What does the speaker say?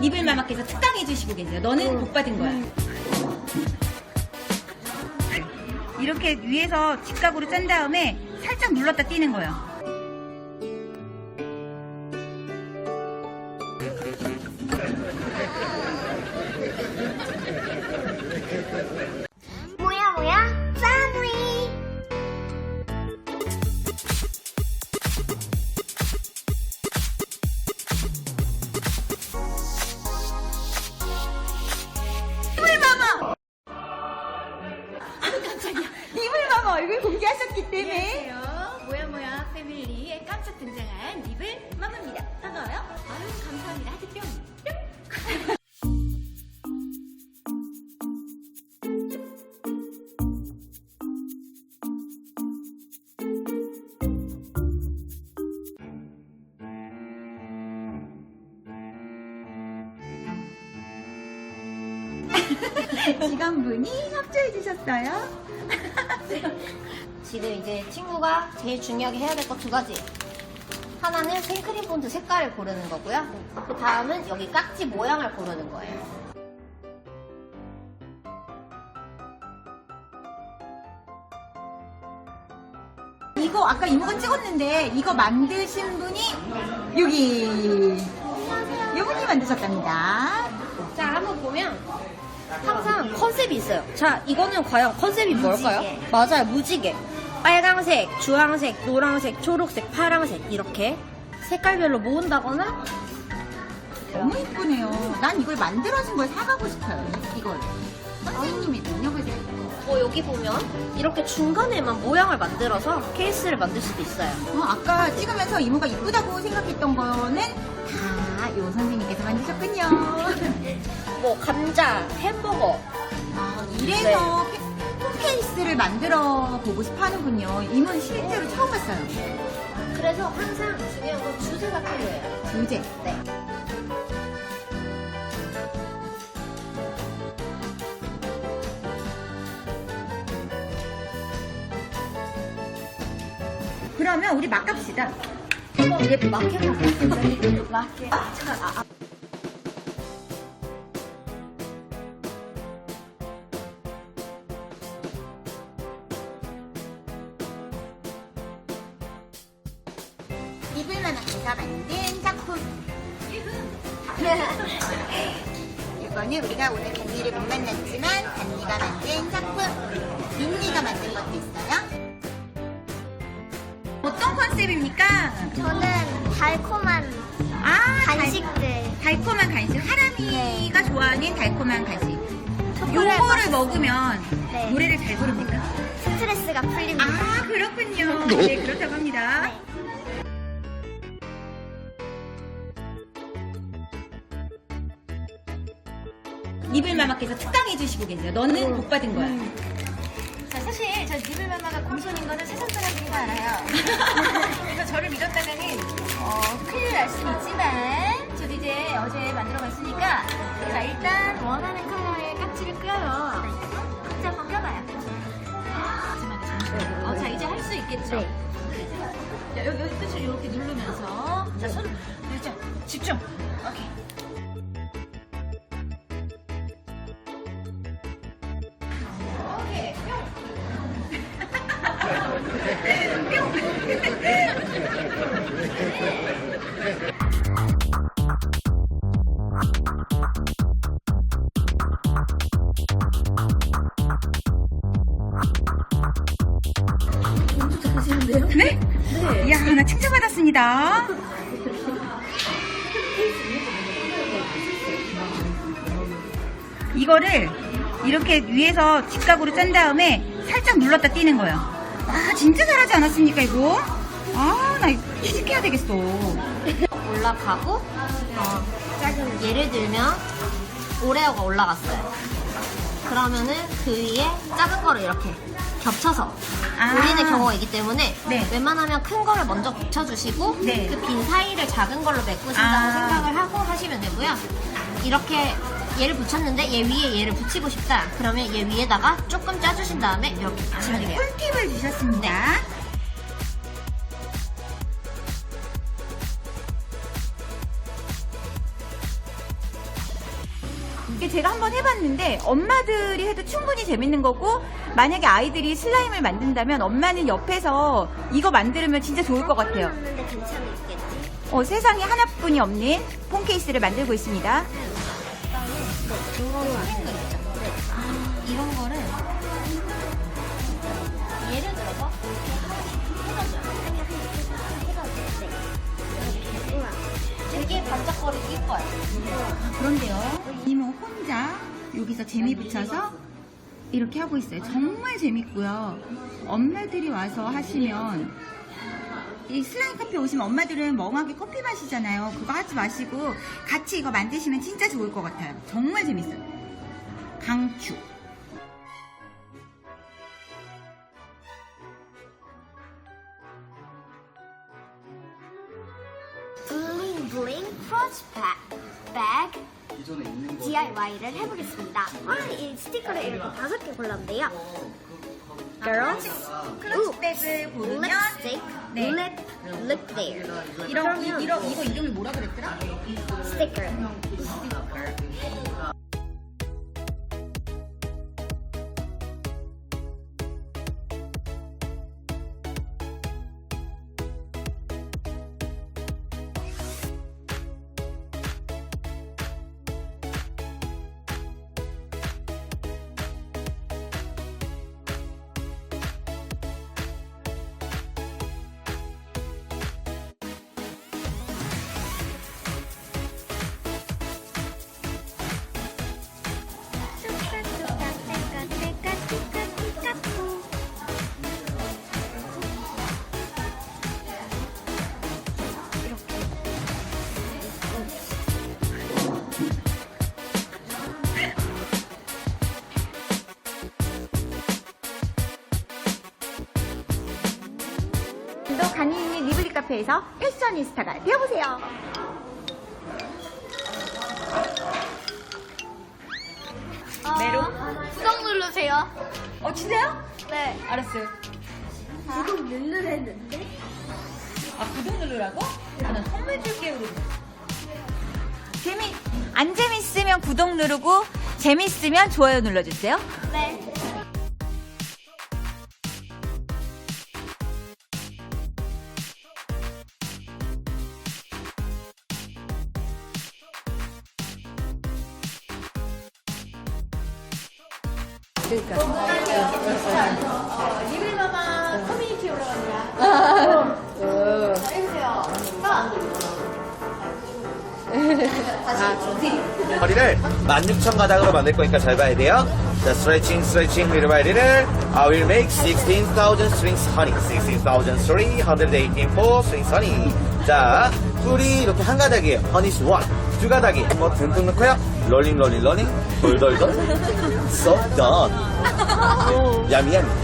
니블마마께서 특강해 주시고 계세요. 너는 복 받은 거야. 이렇게 위에서 직각으로 짠 다음에 살짝 눌렀다 띄는 거예요. 깜짝이야. 니블마마 얼굴 공개하셨기 때문에. 안녕하세요. 뭐야 뭐야 패밀리에 깜짝 등장한 니블 마마입니다. 반가워요? 아유 감사합니다. 하트 뿅. 뿅. 직원분이 협조해 주셨어요. 지금 이제 친구가 제일 중요하게 해야 될것두 가지. 하나는 생크림 폰트 색깔을 고르는 거고요. 그 다음은 여기 깍지 모양을 고르는 거예요. 이거 아까 이모가 찍었는데 이거 만드신 분이 여기 이분이 만드셨답니다. 자, 한번 보면 항상 컨셉이 있어요. 자, 이거는 과연 컨셉이 뭘까요? 무지개. 맞아요, 무지개. 빨강색, 주황색, 노란색, 초록색, 파랑색 이렇게 색깔별로 모은다거나 너무 이쁘네요. 난 이걸 만들어진 걸 사가고 싶어요. 이- 이걸 선생님의 능력을 잘. 어, 여기 보면 이렇게 중간에만 모양을 만들어서 케이스를 만들 수도 있어요. 어, 아까 찍으면서 이모가 이쁘다고 생각했던 거는 다요 선생님께서 만드셨군요. 뭐 감자, 햄버거, 아, 이래서 폰 케이스를 만들어 보고 싶어 하는군요. 이모는 실제로 처음 봤어요. 그래서 항상 중요한 건 주제가 필요해요. 주제. 네. 그러면 우리 막 갑시다. 이게 마켓 마켓. 아. 아, 아. 이불만하께서 만든 작품. 이거는 우리가 오늘 단니를 못 만났지만 단니가 만든 작품. 민니가 만든 것도 있어요. 어떤 컨셉입니까? 저는 달콤한 아, 간식들 달, 콤한 간식. 하람이가 좋아하는 달콤한 간식. 초콜릿 요거를 맛있- 먹으면 네. 노래를 잘 부릅니까? 스트레스가 풀립니다 아, 그렇군요. 네, 그렇다고 합니다. 네. 니블마마께서 특강해 주시고 계세요. 너는 복 받은 거야. 저 니블 마마가 공손인 거는 세상 사람들이 다 알아요. 그래서 저를 믿었다가는 어, 큰일 날 수 있지만 저도 이제 어제 만들어 봤으니까 자 일단 원하는 컬러의 깍지를 껴요. 깍지 한번 껴봐요. 어, 자 이제 할 수 있겠죠? 자, 여기, 여기 끝을 이렇게 누르면서 자 손, 자, 집중. 오케이. 네? 네. 이거를 이렇게 위에서 직각으로 짠 다음에 살짝 눌렀다 띄는 거예요. 아, 진짜 잘하지 않았습니까, 이거? 아, 나 이거 취직해야 되겠어. 올라가고 어, 예를 들면 오레오가 올라갔어요. 그러면은 그 위에 작은 거를 이렇게 겹쳐서 아. 올리는 경우가 있기 때문에 네. 웬만하면 큰 거를 먼저 붙여주시고 네. 그 빈 사이를 작은 걸로 메꾸신다고 아. 생각을 하고 하시면 되고요. 이렇게 얘를 붙였는데 얘 위에 얘를 붙이고 싶다. 그러면 얘 위에다가 조금 짜주신 다음에 이렇게 붙이면 돼요. 꿀팁을 주셨습니다. 이 제가 한번 해봤는데 엄마들이 해도 충분히 재밌는 거고 만약에 아이들이 슬라임을 만든다면 엄마는 옆에서 이거 만들면 진짜 좋을 것 같아요. 어, 세상에 하나뿐이 없는 폰 케이스를 만들고 있습니다. 이런 거를. 되게 반짝거리고 예뻐요. 그런데요, 이모 혼자 여기서 재미 붙여서 이렇게 하고 있어요. 정말 재밌고요. 엄마들이 와서 하시면 이 슬라임 카페 오시면 엄마들은 멍하게 커피 마시잖아요. 그거 하지 마시고 같이 이거 만드시면 진짜 좋을 것 같아요. 정말 재밌어요. 강추. 블링 블링 크로스 백, 백 DIY를 해보겠습니다. 오늘 이 스티커를 이렇게 다섯 개 골랐는데요. Girls, 클러치백을 고르면 lipstick, 네. lip, lip there. 이런 이, 이런 이거 이름이 뭐라 그랬더라? 스 카페에서 패셔니스타가 되어보세요. 메로? 구독 누르세요. 어 진짜요? 네. 알았어요. 구독 누르랬는데? 아 구독 누르라고? 나는 선물 줄게요. 재미 안 재밌으면 구독 누르고 재밌으면 좋아요 눌러주세요. 네. 리블마마 커뮤니티 올라갑니다. 허리를 16,000 가닥으로 만들 거니까 잘 봐야 돼요. 자, 스트레칭, 스트레칭, 리를 봐야 되를. I will make 16,000 strings honey. 16,318 for strings honey. 자, 꿀이 이렇게 한 가닥이에요. honey's one. 두 가닥이. 뭐 듬뿍 넣고요. 롤링, 롤링, 롤링. 돌돌돌. So done. 야미, 야미.